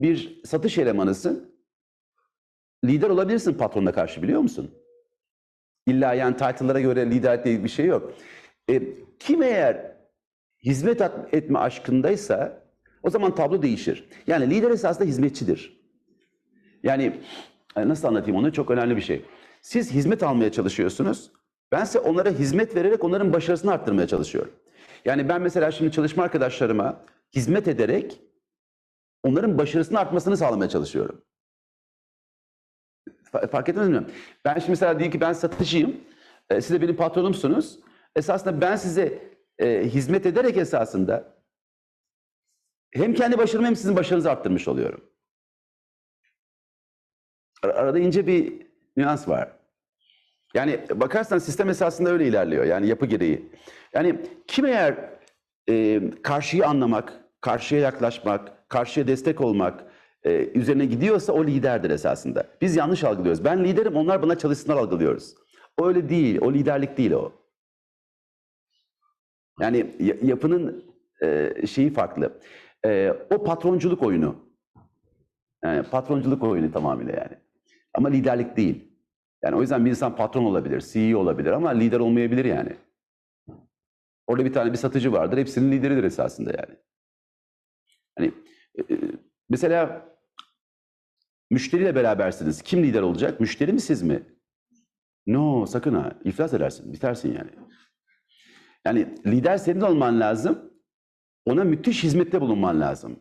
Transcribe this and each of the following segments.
bir satış elemanısın. Lider olabilirsin patronuna karşı biliyor musun? İlla yani title'lara göre lider diye bir şey yok. E, kim eğer hizmet etme aşkındaysa o zaman tablo değişir. Yani lider esasında hizmetçidir. Yani e, nasıl anlatayım onu çok önemli bir şey. Siz hizmet almaya çalışıyorsunuz. Ben ise onlara hizmet vererek onların başarısını arttırmaya çalışıyorum. Yani ben mesela şimdi çalışma arkadaşlarıma hizmet ederek onların başarısını artmasını sağlamaya çalışıyorum. Fa- Fark ettiniz mi? Ben şimdi mesela diyelim ki ben satıcıyım. E, siz de benim patronumsunuz. Esasında ben size e, hizmet ederek esasında hem kendi başarımı hem sizin başarınızı arttırmış oluyorum. Ar- Arada ince bir nüans var. Yani bakarsan sistem esasında öyle ilerliyor. Yani yapı gereği. Yani kim eğer e, karşıyı anlamak, karşıya yaklaşmak, karşıya destek olmak e, üzerine gidiyorsa o liderdir esasında. Biz yanlış algılıyoruz. Ben liderim, onlar bana çalışsınlar algılıyoruz. O öyle değil, o liderlik değil o. Yani ya- yapının e, şeyi farklı. E, o patronculuk oyunu. Yani patronculuk oyunu tamamıyla yani. Ama liderlik değil. Yani o yüzden bir insan patron olabilir, CEO olabilir ama lider olmayabilir yani. Orada bir tane bir satıcı vardır, hepsinin lideridir esasında yani. Hani e, e, mesela müşteriyle berabersiniz. Kim lider olacak? Müşteri mi siz mi? No, sakın ha. iflas edersin, bitersin yani. Yani lider senin olman lazım. Ona müthiş hizmette bulunman lazım.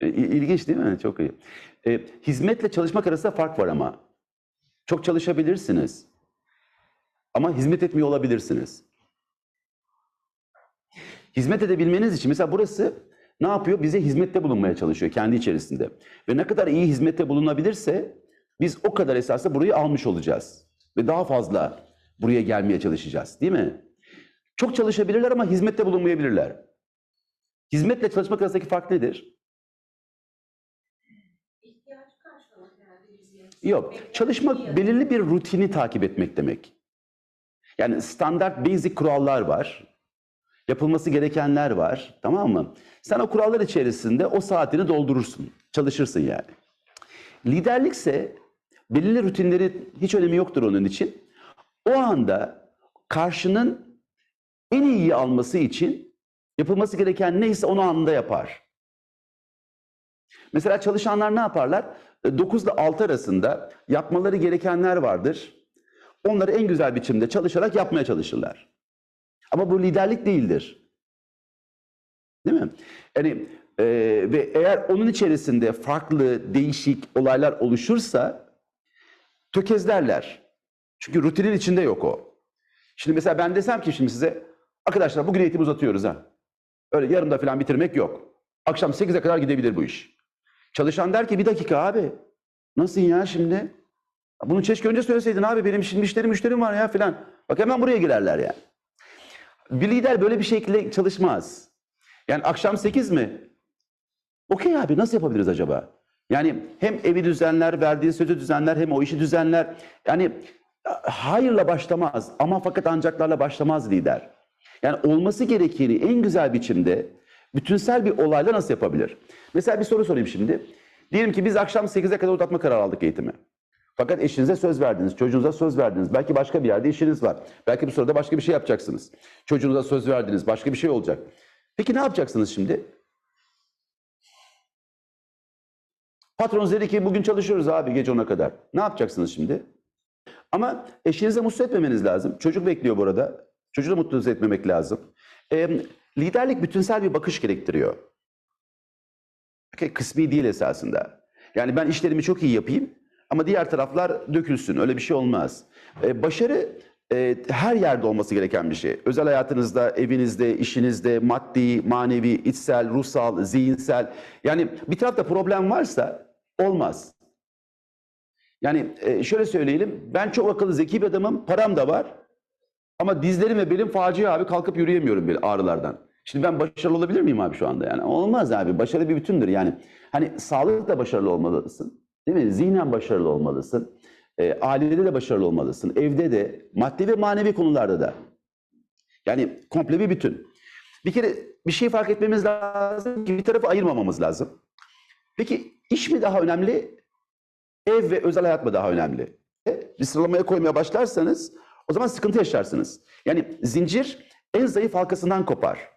E, il- İlginç değil mi? Çok iyi. E, hizmetle çalışmak arasında fark var ama. Çok çalışabilirsiniz. Ama hizmet etmiyor olabilirsiniz. Hizmet edebilmeniz için mesela burası ne yapıyor? Bize hizmette bulunmaya çalışıyor kendi içerisinde. Ve ne kadar iyi hizmette bulunabilirse biz o kadar esasında burayı almış olacağız. Ve daha fazla buraya gelmeye çalışacağız. Değil mi? Çok çalışabilirler ama hizmette bulunmayabilirler. Hizmetle çalışmak arasındaki fark nedir? Yok. Çalışmak belirli bir rutini takip etmek demek. Yani standart basic kurallar var. Yapılması gerekenler var. Tamam mı? Sen o kurallar içerisinde o saatini doldurursun. Çalışırsın yani. Liderlikse belirli rutinleri hiç önemi yoktur onun için. O anda karşının en iyiyi alması için yapılması gereken neyse onu anında yapar. Mesela çalışanlar ne yaparlar? 9 ile 6 arasında yapmaları gerekenler vardır. Onları en güzel biçimde çalışarak yapmaya çalışırlar. Ama bu liderlik değildir. Değil mi? Yani e, ve eğer onun içerisinde farklı, değişik olaylar oluşursa tökezlerler. Çünkü rutinin içinde yok o. Şimdi mesela ben desem ki şimdi size arkadaşlar bugün eğitimi uzatıyoruz ha. Öyle yarımda falan bitirmek yok. Akşam 8'e kadar gidebilir bu iş. Çalışan der ki bir dakika abi. Nasıl ya şimdi? Bunu keşke önce söyleseydin abi benim şimdi müşterim müşterim var ya filan. Bak hemen buraya girerler yani. Bir lider böyle bir şekilde çalışmaz. Yani akşam 8 mi? Okey abi nasıl yapabiliriz acaba? Yani hem evi düzenler, verdiği sözü düzenler, hem o işi düzenler. Yani hayırla başlamaz ama fakat ancaklarla başlamaz lider. Yani olması gerekeni en güzel biçimde bütünsel bir olayla nasıl yapabilir? Mesela bir soru sorayım şimdi. Diyelim ki biz akşam 8'e kadar uzatma kararı aldık eğitimi. Fakat eşinize söz verdiniz, çocuğunuza söz verdiniz. Belki başka bir yerde işiniz var. Belki bu sırada başka bir şey yapacaksınız. Çocuğunuza söz verdiniz, başka bir şey olacak. Peki ne yapacaksınız şimdi? Patronunuz dedi ki bugün çalışıyoruz abi gece 10'a kadar. Ne yapacaksınız şimdi? Ama eşinize mutsuz etmemeniz lazım. Çocuk bekliyor bu arada. Çocuğu da mutlu etmemek lazım. Ee, liderlik bütünsel bir bakış gerektiriyor. Okay, kısmi değil esasında. Yani ben işlerimi çok iyi yapayım ama diğer taraflar dökülsün. Öyle bir şey olmaz. Ee, başarı e, her yerde olması gereken bir şey. Özel hayatınızda, evinizde, işinizde, maddi, manevi, içsel, ruhsal, zihinsel. Yani bir tarafta problem varsa olmaz. Yani e, şöyle söyleyelim. Ben çok akıllı, zeki bir adamım. Param da var. Ama dizlerim ve belim facia abi kalkıp yürüyemiyorum bir ağrılardan. Şimdi ben başarılı olabilir miyim abi şu anda yani? Olmaz abi. Başarı bir bütündür yani. Hani sağlıkla başarılı olmalısın. Değil mi? Zihnen başarılı olmalısın. E, ailede de başarılı olmalısın. Evde de, maddi ve manevi konularda da. Yani komple bir bütün. Bir kere bir şey fark etmemiz lazım ki bir tarafı ayırmamamız lazım. Peki iş mi daha önemli, ev ve özel hayat mı daha önemli? E, Bir sıralamaya koymaya başlarsanız o zaman sıkıntı yaşarsınız. Yani zincir en zayıf halkasından kopar.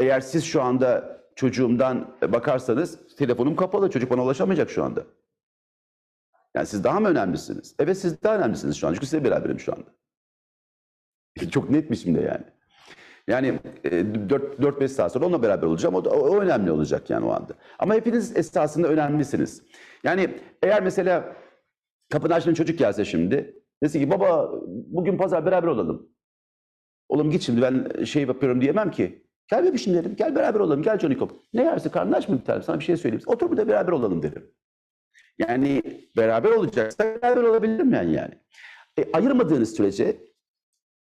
Eğer siz şu anda çocuğumdan bakarsanız telefonum kapalı, çocuk bana ulaşamayacak şu anda. Yani siz daha mı önemlisiniz? Evet siz daha önemlisiniz şu an. Çünkü size beraberim şu anda. Çok net biçimde yani. Yani 4-5 saat sonra onunla beraber olacağım. O, da, o, önemli olacak yani o anda. Ama hepiniz esasında önemlisiniz. Yani eğer mesela kapıdan açtığın çocuk gelse şimdi. Desin ki baba bugün pazar beraber olalım. Oğlum git şimdi ben şey yapıyorum diyemem ki. Gel bebişim derim. Gel beraber olalım. Gel Johnny Cop. Ne yersin? Karnın aç mı bir tane? Sana bir şey söyleyeyim. Otur burada beraber olalım derim. Yani beraber olacaksa beraber olabilirim yani yani. E, ayırmadığınız sürece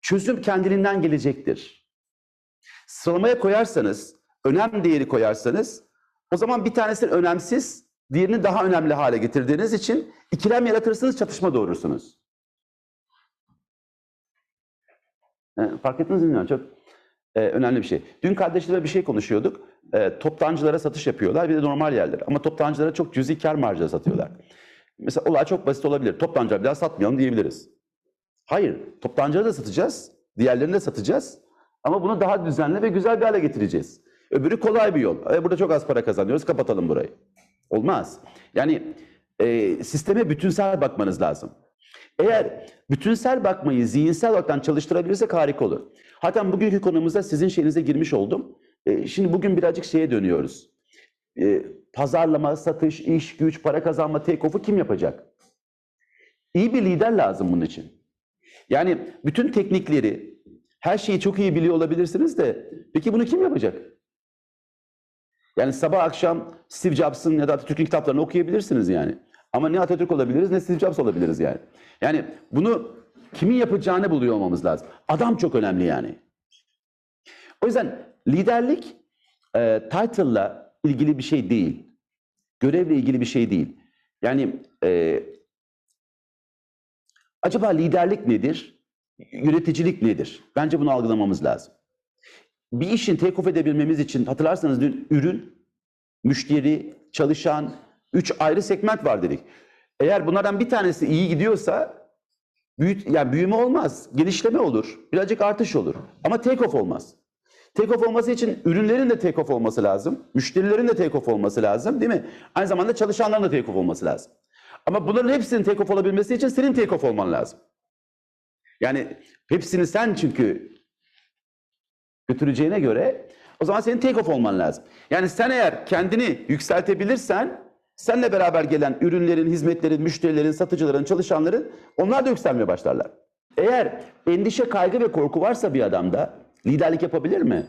çözüm kendiliğinden gelecektir. Sıralamaya koyarsanız, önem değeri koyarsanız o zaman bir tanesini önemsiz, diğerini daha önemli hale getirdiğiniz için ikilem yaratırsınız, çatışma doğurursunuz. E, fark ettiniz mi? Çok e, önemli bir şey. Dün kardeşlerle bir şey konuşuyorduk. E, toptancılara satış yapıyorlar bir de normal yerler. Ama toptancılara çok cüzi kar marjı satıyorlar. Mesela olay çok basit olabilir. Toptancılara bir daha satmayalım diyebiliriz. Hayır, toptancılara da satacağız, diğerlerini de satacağız. Ama bunu daha düzenli ve güzel bir hale getireceğiz. Öbürü kolay bir yol. E, burada çok az para kazanıyoruz, kapatalım burayı. Olmaz. Yani e, sisteme bütünsel bakmanız lazım. Eğer bütünsel bakmayı zihinsel olarak çalıştırabilirsek harika olur. Hatta bugünkü konumuzda sizin şeyinize girmiş oldum. E, şimdi bugün birazcık şeye dönüyoruz. E, pazarlama, satış, iş, güç, para kazanma, take-off'u kim yapacak? İyi bir lider lazım bunun için. Yani bütün teknikleri, her şeyi çok iyi biliyor olabilirsiniz de peki bunu kim yapacak? Yani sabah akşam Steve Jobs'ın ya da Atatürk'ün kitaplarını okuyabilirsiniz yani. Ama ne Atatürk olabiliriz ne Steve Jobs olabiliriz yani. Yani bunu kimin yapacağını buluyor olmamız lazım. Adam çok önemli yani. O yüzden liderlik e, title'la ilgili bir şey değil. Görevle ilgili bir şey değil. Yani e, acaba liderlik nedir? Yöneticilik nedir? Bence bunu algılamamız lazım. Bir işin take off edebilmemiz için hatırlarsanız dün ürün, müşteri, çalışan, üç ayrı segment var dedik. Eğer bunlardan bir tanesi iyi gidiyorsa büyüt, yani büyüme olmaz, genişleme olur, birazcık artış olur. Ama take off olmaz. Take off olması için ürünlerin de take off olması lazım, müşterilerin de take off olması lazım değil mi? Aynı zamanda çalışanların da take off olması lazım. Ama bunların hepsinin take off olabilmesi için senin take off olman lazım. Yani hepsini sen çünkü götüreceğine göre o zaman senin take off olman lazım. Yani sen eğer kendini yükseltebilirsen seninle beraber gelen ürünlerin, hizmetlerin, müşterilerin, satıcıların, çalışanların onlar da yükselmeye başlarlar. Eğer endişe, kaygı ve korku varsa bir adamda liderlik yapabilir mi?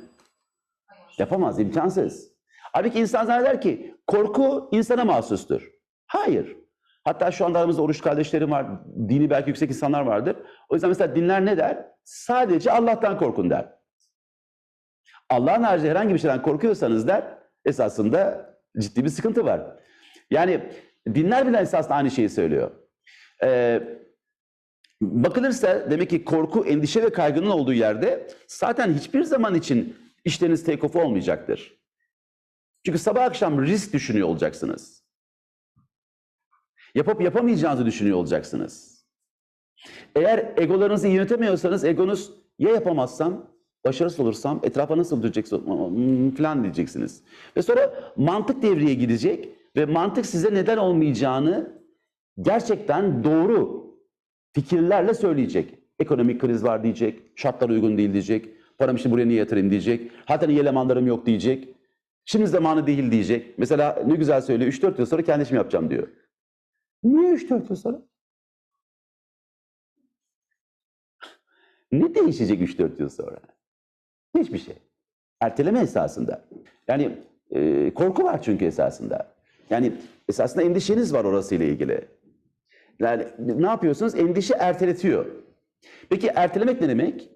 Yapamaz, imkansız. Halbuki insan zanneder ki korku insana mahsustur. Hayır. Hatta şu anda aramızda oruç kardeşlerim var, dini belki yüksek insanlar vardır. O yüzden mesela dinler ne der? Sadece Allah'tan korkun der. Allah'ın haricinde herhangi bir şeyden korkuyorsanız der, esasında ciddi bir sıkıntı var. Yani dinler bile esasında aynı şeyi söylüyor. Ee, bakılırsa demek ki korku, endişe ve kaygının olduğu yerde zaten hiçbir zaman için işleriniz take off olmayacaktır. Çünkü sabah akşam risk düşünüyor olacaksınız. Yapıp yapamayacağınızı düşünüyor olacaksınız. Eğer egolarınızı yönetemiyorsanız egonuz ya yapamazsam, başarısız olursam etrafa nasıl duracaksın falan diyeceksiniz. Ve sonra mantık devreye gidecek ve mantık size neden olmayacağını gerçekten doğru fikirlerle söyleyecek. Ekonomik kriz var diyecek, şartlar uygun değil diyecek, paramı şimdi buraya niye yatırayım diyecek, hatta iyi elemanlarım yok diyecek, şimdi zamanı değil diyecek. Mesela ne güzel söylüyor, 3-4 yıl sonra kendi işimi yapacağım diyor. Niye 3-4 yıl sonra? Ne değişecek 3-4 yıl sonra? Hiçbir şey. Erteleme esasında. Yani e, korku var çünkü esasında. Yani esasında endişeniz var orasıyla ilgili. Yani ne yapıyorsunuz? Endişe erteletiyor. Peki ertelemek ne demek?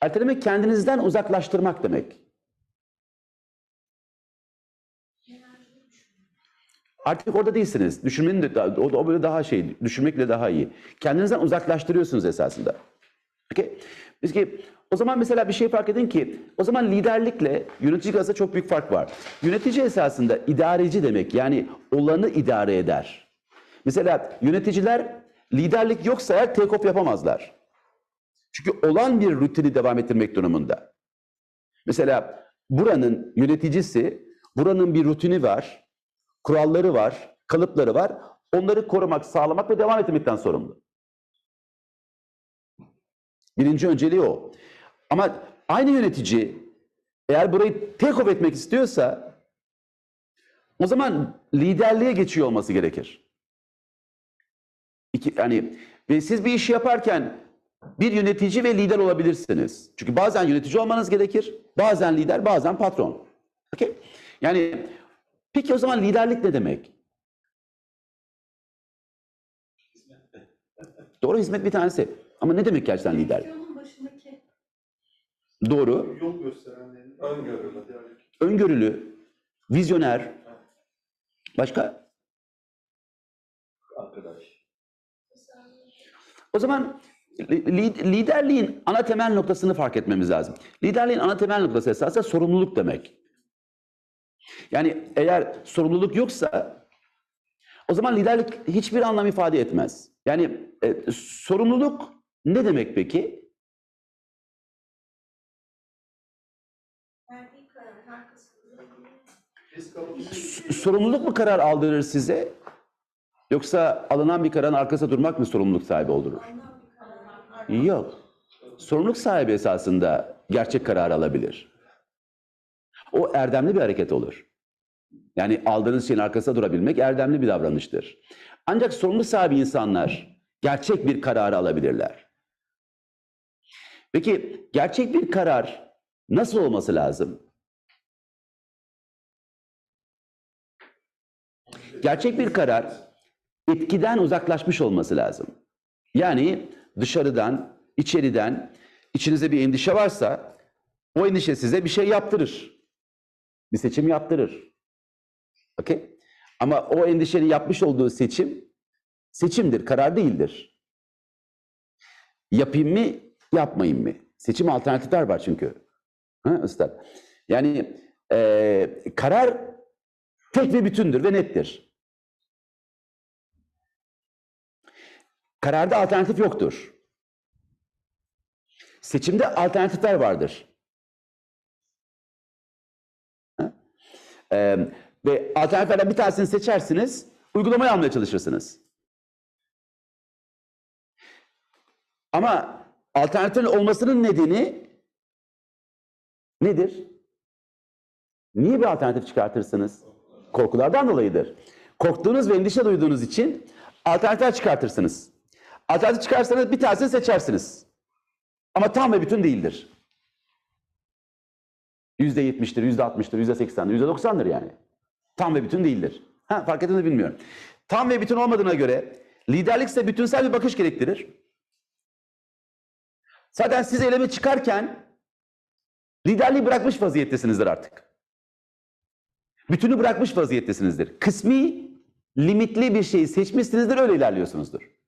Ertelemek kendinizden uzaklaştırmak demek. Artık orada değilsiniz. Düşünmenin de o, o böyle daha şey, düşünmekle daha iyi. Kendinizden uzaklaştırıyorsunuz esasında. Peki, Biz ki o zaman mesela bir şey fark edin ki o zaman liderlikle yönetici arasında çok büyük fark var. Yönetici esasında idareci demek yani olanı idare eder. Mesela yöneticiler liderlik yoksa eğer take off yapamazlar. Çünkü olan bir rutini devam ettirmek durumunda. Mesela buranın yöneticisi, buranın bir rutini var, kuralları var, kalıpları var. Onları korumak, sağlamak ve devam ettirmekten sorumlu. Birinci önceliği o. Ama aynı yönetici eğer burayı off etmek istiyorsa o zaman liderliğe geçiyor olması gerekir. İki, yani ve siz bir işi yaparken bir yönetici ve lider olabilirsiniz. Çünkü bazen yönetici olmanız gerekir, bazen lider, bazen patron. Okey? Yani peki o zaman liderlik ne demek? Doğru hizmet bir tanesi. Ama ne demek gerçekten lider? Başındaki Doğru, Yol gösterenlerin öngörülü. öngörülü, vizyoner. Başka? Arkadaş. O zaman li- liderliğin ana temel noktasını fark etmemiz lazım. Liderliğin ana temel noktası esasında sorumluluk demek. Yani eğer sorumluluk yoksa o zaman liderlik hiçbir anlam ifade etmez. Yani e, sorumluluk ne demek peki? Sorumluluk mu karar aldırır size? Yoksa alınan bir kararın arkasında durmak mı sorumluluk sahibi kararın Yok. Sorumluluk sahibi esasında gerçek karar alabilir. O erdemli bir hareket olur. Yani aldığınız şeyin arkasında durabilmek erdemli bir davranıştır. Ancak sorumluluk sahibi insanlar gerçek bir kararı alabilirler. Peki gerçek bir karar nasıl olması lazım? Gerçek bir karar etkiden uzaklaşmış olması lazım. Yani dışarıdan, içeriden içinizde bir endişe varsa o endişe size bir şey yaptırır. Bir seçim yaptırır. Okey? Ama o endişenin yapmış olduğu seçim seçimdir, karar değildir. Yapayım mı, yapmayayım mı? Seçim alternatifler var çünkü. Ha, üstad? Yani eee, karar tek ve bütündür ve nettir. Kararda alternatif yoktur. Seçimde alternatifler vardır. Ee, ve alternatiflerden bir tanesini seçersiniz, uygulamaya almaya çalışırsınız. Ama alternatifin olmasının nedeni nedir? Niye bir alternatif çıkartırsınız? Korkulardan dolayıdır. Korktuğunuz ve endişe duyduğunuz için alternatifler çıkartırsınız. Alternatif çıkarsanız bir tanesini seçersiniz. Ama tam ve bütün değildir. Yüzde yetmiştir, yüzde altmıştır, yüzde seksendir, yüzde doksandır yani. Tam ve bütün değildir. Ha, fark ettiğini bilmiyorum. Tam ve bütün olmadığına göre liderlik ise bütünsel bir bakış gerektirir. Zaten siz eyleme çıkarken liderliği bırakmış vaziyettesinizdir artık. Bütünü bırakmış vaziyettesinizdir. Kısmi, limitli bir şeyi seçmişsinizdir, öyle ilerliyorsunuzdur.